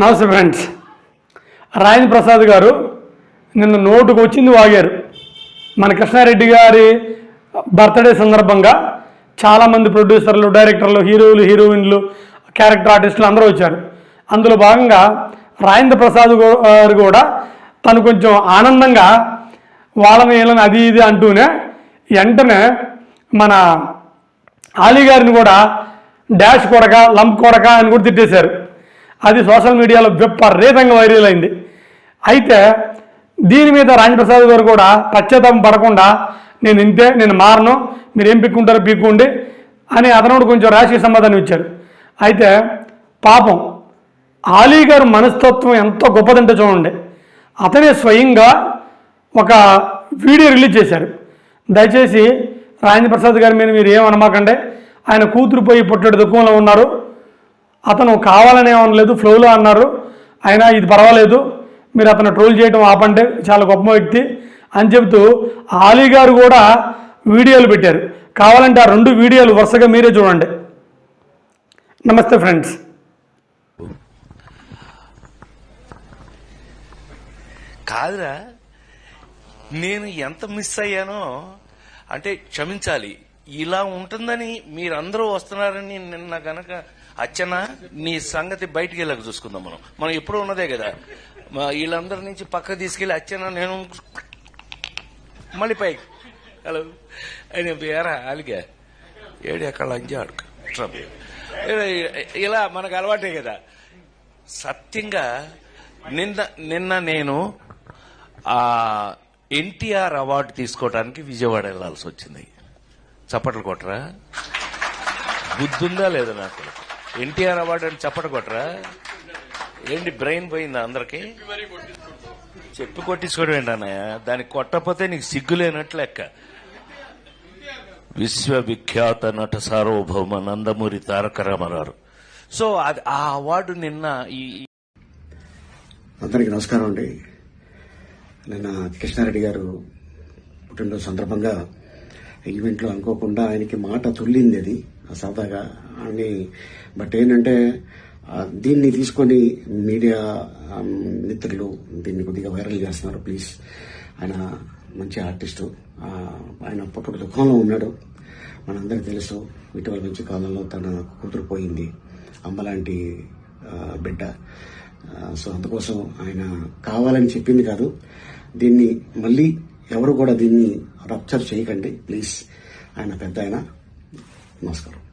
నమస్తే ఫ్రెండ్స్ రాజేంద్ర ప్రసాద్ గారు నిన్న నోటుకు వచ్చింది వాగారు. మన కృష్ణారెడ్డి గారి బర్త్డే సందర్భంగా చాలామంది ప్రొడ్యూసర్లు డైరెక్టర్లు హీరోలు హీరోయిన్లు క్యారెక్టర్ ఆర్టిస్టులు అందరూ వచ్చారు. అందులో భాగంగా రాజేంద్ర ప్రసాద్ గారు కూడా తను కొంచెం ఆనందంగా వాళ్ళని వీళ్ళని అది ఇది అంటూనే వెంటనే మన ఆలీ గారిని కూడా డాష్ కొడక లంప్ కొడక అని కూడా తిట్టేశారు. అది సోషల్ మీడియాలో విపరీతంగా వైరల్ అయింది. అయితే దీని మీద రాజప్రసాద్ గారు కూడా పశ్చాత్తాపం పడకుండా నేను ఇంతే నేను మారను మీరు ఏం పిక్కుంటారో పీక్కుండి అని అతను కొంచెం రాజకీయ సమాధానం ఇచ్చారు అయితే పాపం ఆలీ గారు మనస్తత్వం ఎంతో గొప్పదంటే చూడండి. అతనే స్వయంగా ఒక వీడియో రిలీజ్ చేశారు. దయచేసి రాజేంద్ర ప్రసాద్ గారి మీద మీరు ఏమనమాకండి ఆయన కూతురు పోయి పుట్టడి దుఃఖంలో ఉన్నారు. అతను కావాలనే లేదు ఫ్లోలో అన్నారు. అయినా ఇది పర్వాలేదు. మీరు అతను ట్రోల్ చేయడం ఆపంటే చాలా గొప్ప వ్యక్తి అని చెబుతూ ఆలీ గారు కూడా వీడియోలు పెట్టారు. కావాలంటే ఆ రెండు వీడియోలు వరుసగా మీరే చూడండి. నమస్తే ఫ్రెండ్స్. కాదురా నేను ఎంత మిస్ అయ్యానో అంటే క్షమించాలి. ఇలా ఉంటుందని మీరందరూ వస్తున్నారని నిన్న గనక అచ్చన నీ సంగతి బయటికి వెళ్ళక చూసుకుందాం మనం. మనం ఎప్పుడూ ఉన్నదే కదా. వీళ్ళందరి నుంచి పక్క తీసుకెళ్ళి అచ్చన నేను మళ్ళీ పైకి. హలో. అని వేరా అలిగా ఏడు ఎక్కడ అంజాడు ఇలా మనకు అలవాటే కదా. సత్యంగా నిన్న నిన్న నేను ఆ ఎన్టీఆర్ అవార్డు తీసుకోవడానికి విజయవాడ వెళ్ళాల్సి వచ్చింది. చప్పట్లు కొట్టరా? బుద్ధుందా లేదా నాకు? ఎన్టీఆర్ అవార్డు అని చప్పట్లు కొట్టరా ఏంటి బ్రెయిన్ పోయిందా అందరికి? చెప్పి కొట్టించుకోవడం ఏంటన్నయ్య దానికి కొట్టకపోతే నీకు సిగ్గులేనట్లు లెక్క. విశ్వవిఖ్యాత నట సార్వభౌమ నందమూరి తారక రామారావు. సో అది ఆ అవార్డు నిన్న ఈ అందరికి నమస్కారం అండి. నిన్న కృష్ణారెడ్డి గారు పుట్టినరోజు సందర్భంగా ఈవెంట్లో అనుకోకుండా ఆయనకి మాట తుల్లింది అది సరదాగా అని బట్ ఏంటంటే దీన్ని తీసుకొని మీడియా మిత్రులు దీన్ని కొద్దిగా వైరల్ చేస్తున్నారు. ప్లీజ్. ఆయన మంచి ఆర్టిస్టు. ఆయన పుట్టుడు దుఃఖంలో ఉన్నాడు. మనందరికీ తెలుసు ఇటీవల మంచి కాలంలో తన కూతురు పోయింది. అమ్మలాంటి బిడ్డ. సో అందుకోసం ఆయన కావాలని చెప్పింది కాదు. దీన్ని మళ్ళీ ఎవరు కూడా దీన్ని రప్చర్ చేయకండి ప్లీజ్. ఆయన పెద్ద ఆయన. నమస్కారం.